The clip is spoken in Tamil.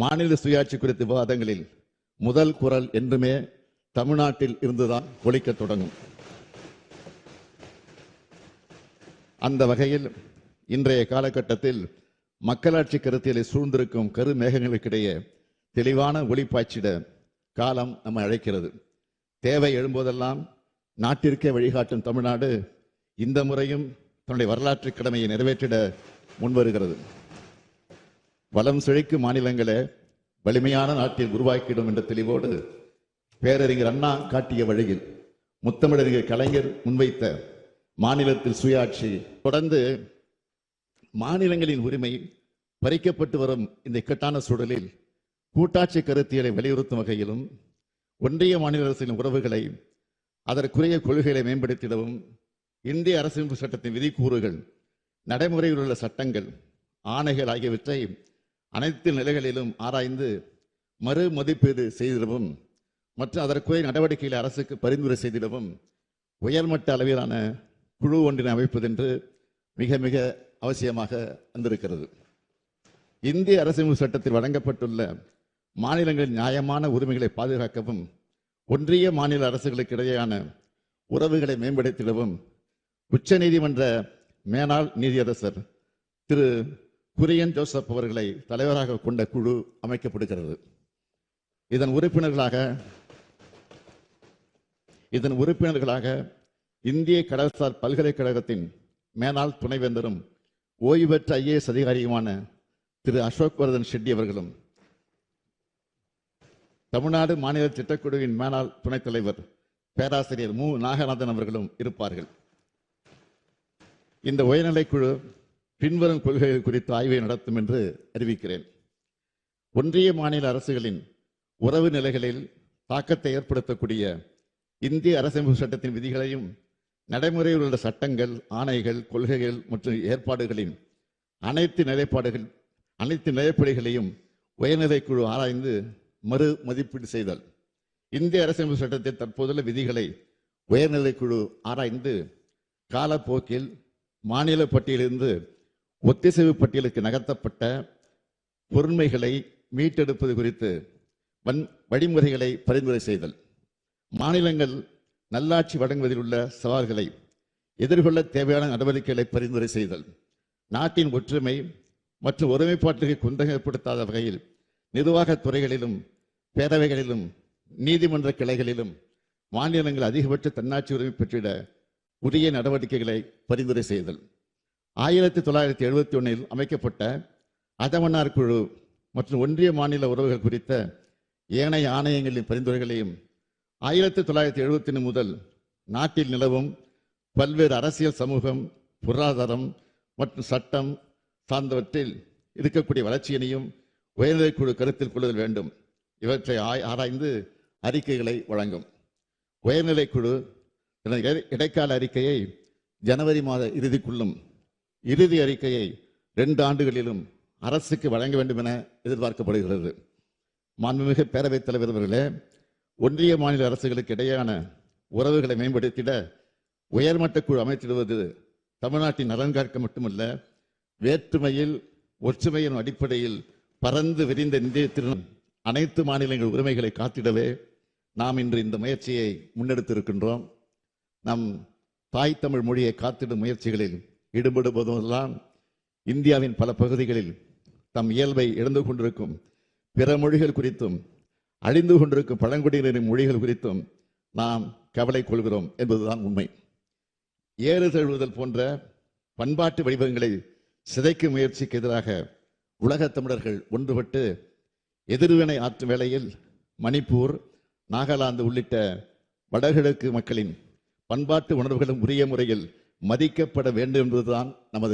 மாநில சுயாட்சி குறித்த விவாதங்களில் முதல் குரல் என்றுமே தமிழ்நாட்டில் இருந்துதான் ஒழிக்க தொடங்கும். அந்த வகையில் இன்றைய காலகட்டத்தில் மக்களாட்சி கருத்தியலை சூழ்ந்திருக்கும் கரு மேகங்களுக்கிடையே தெளிவான ஒளிப்பாய்ச்சிட காலம் நம்ம அழைக்கிறது. தேவை எழும்போதெல்லாம் நாட்டிற்கே வழிகாட்டும் தமிழ்நாடு இந்த முறையும் தன்னுடைய வரலாற்று கடமையை நிறைவேற்றிட முன்வருகிறது. வளம் செழிக்கும் மாநிலங்களை வலிமையான நாட்டில் உருவாக்கிடும் என்ற தெளிவோடு பேரறிஞர் அண்ணா காட்டிய வழியில் முத்தமிழறிஞர் கலைஞர் முன்வைத்த மாநிலத்தில் சுயாட்சி தொடர்ந்து மாநிலங்களின் உரிமை பறிக்கப்பட்டு வரும் இந்த இக்கட்டான சூழலில் கூட்டாட்சி கருத்தியலை வலியுறுத்தும் வகையிலும் ஒன்றிய மாநில அரசின் உறவுகளை அதற்குரிய கொள்கைகளை மேம்படுத்திடவும் இந்திய அரசியலமைப்பு சட்டத்தின் விதிக்கூறுகள் நடைமுறையில் உள்ள சட்டங்கள் ஆணைகள் ஆகியவற்றை அனைத்து நிலைகளிலும் ஆராய்ந்து மறு மதிப்பீடு செய்திடவும் மற்றும் அதற்குரிய நடவடிக்கையில் அரசுக்கு பரிந்துரை செய்திடவும் உயர்மட்ட அளவிலான குழு ஒன்றினை அமைப்பதென்று மிக மிக அவசியமாக வந்திருக்கிறது. இந்திய அரசியல் சட்டத்தில் வழங்கப்பட்டுள்ள மாநிலங்களின் நியாயமான உரிமைகளை பாதுகாக்கவும் ஒன்றிய மாநில அரசுகளுக்கு இடையேயான உறவுகளை மேம்படுத்திடவும் உச்சநீதிமன்ற மேனாள் நீதியரசர் திரு குரியன் ஜோசப் அவர்களை தலைவராக கொண்ட குழு அமைக்கப்படுகிறது. இதன் உறுப்பினர்களாக இதன் உறுப்பினர்களாக இந்திய கடல்சார் பல்கலைக்கழகத்தின் மேலாள் துணைவேந்தரும் ஓய்வு பெற்ற ஐஏஎஸ் அதிகாரியுமான திரு அசோக் வர்தன் ஷெட்டி அவர்களும் தமிழ்நாடு மாநில திட்டக்குழுவின் மேனாள் துணைத் தலைவர் பேராசிரியர் மு. நாகநாதன் அவர்களும் இருப்பார்கள். இந்த உயர்நிலைக்குழு பின்வரும் கொள்கைகள் குறித்து ஆய்வை நடத்தும் என்று அறிவிக்கிறேன். ஒன்றிய மாநில அரசுகளின் உறவு நிலைகளில் தாக்கத்தை ஏற்படுத்தக்கூடிய இந்திய அரசமைப்பு சட்டத்தின் விதிகளையும் நடைமுறையில் உள்ள சட்டங்கள் ஆணைகள் கொள்கைகள் மற்றும் ஏற்பாடுகளின் அனைத்து நிலைப்பாடுகள் அனைத்து நிலைப்படிகளையும் உயர்நிலைக்குழு ஆராய்ந்து மறு மதிப்பீடு செய்தல். இந்திய அரசமைப்பு சட்டத்தின் தற்போதுள்ள விதிகளை உயர்நிலைக்குழு ஆராய்ந்து காலப்போக்கில் மாநில பட்டியலிருந்து ஒத்திசைவு பட்டியலுக்கு நகர்த்தப்பட்ட பொருண்மைகளை மீட்டெடுப்பது குறித்து வன் வழிமுறைகளை பரிந்துரை செய்தல். மாநிலங்கள் நல்லாட்சி வழங்குவதில் உள்ள சவால்களை எதிர்கொள்ள தேவையான நடவடிக்கைகளை பரிந்துரை செய்தல். நாட்டின் ஒற்றுமை மற்றும் ஒருமைப்பாட்டுக்கு குந்தகம் ஏற்படுத்தாத வகையில் நிர்வாகத் துறைகளிலும் பேரவைகளிலும் நீதிமன்ற கிளைகளிலும் மாநிலங்கள் அதிகபட்ச தன்னாட்சி உரிமை பெற்றிட உரிய நடவடிக்கைகளை பரிந்துரை செய்தல். ஆயிரத்தி தொள்ளாயிரத்தி எழுபத்தி ஒன்றில் அமைக்கப்பட்ட அதமன்னார் குழு மற்றும் ஒன்றிய மாநில உறவுகள் குறித்த ஏனைய ஆணையங்களின் பரிந்துரைகளையும் ஆயிரத்தி தொள்ளாயிரத்தி எழுபத்தி முதல் நாட்டில் நிலவும் பல்வேறு அரசியல் சமூகம் பொருளாதாரம் மற்றும் சட்டம் சார்ந்தவற்றில் இருக்கக்கூடிய வளர்ச்சியினையும் உயர்நிலை குழு கருத்தில் கொள்ளுதல் வேண்டும். இவற்றை ஆய்- ஆராய்ந்து அறிக்கைகளை வழங்கும். உயர்நிலை குழு இடை- இடைக்கால அறிக்கையை ஜனவரி மாத இறுதிக்குள்ளும் இறுதி அறிக்கையை ரெண்டு ஆண்டுகளிலும் அரசுக்கு வழங்க வேண்டும் என எதிர்பார்க்கப்படுகிறது. மாண்புமிகு பேரவைத் தலைவர் அவர்களே ஒன்றிய மாநில அரசுகளுக்கு இடையேயான உறவுகளை மேம்படுத்திட உயர்மட்ட குழு அமைத்திடுவது தமிழ்நாட்டின் நலன் காக்க மட்டுமல்ல வேற்றுமையில் ஒற்றுமையின் அடிப்படையில் பறந்து விரிந்த இந்தியத்திலும் அனைத்து மாநிலங்கள் உரிமைகளை காத்திடவே நாம் இன்று இந்த முயற்சியை முன்னெடுத்திருக்கின்றோம். நம் தாய் தமிழ் மொழியை காத்திடும் முயற்சிகளில் ஈடுபடுவதெல்லாம் இந்தியாவின் பல பகுதிகளில் தம் இயல்பை இழந்து கொண்டிருக்கும் பிற மொழிகள் குறித்தும் அழிந்து கொண்டிருக்கும் பழங்குடியினரின் மொழிகள் குறித்தும் நாம் கவலை கொள்கிறோம் என்பதுதான் உண்மை. ஏறு தழுவுதல் போன்ற பண்பாட்டு வடிவங்களை சிதைக்கும் முயற்சிக்கு எதிராக உலகத் தமிழர்கள் ஒன்றுபட்டு எதிர்வினை ஆற்றும் வேளையில் மணிப்பூர் நாகாலாந்து உள்ளிட்ட வடகிழக்கு மக்களின் பண்பாட்டு உணர்வுகளும் உரிய முறையில் மதிக்கப்பட வேண்டும் என்பதுதான் நமது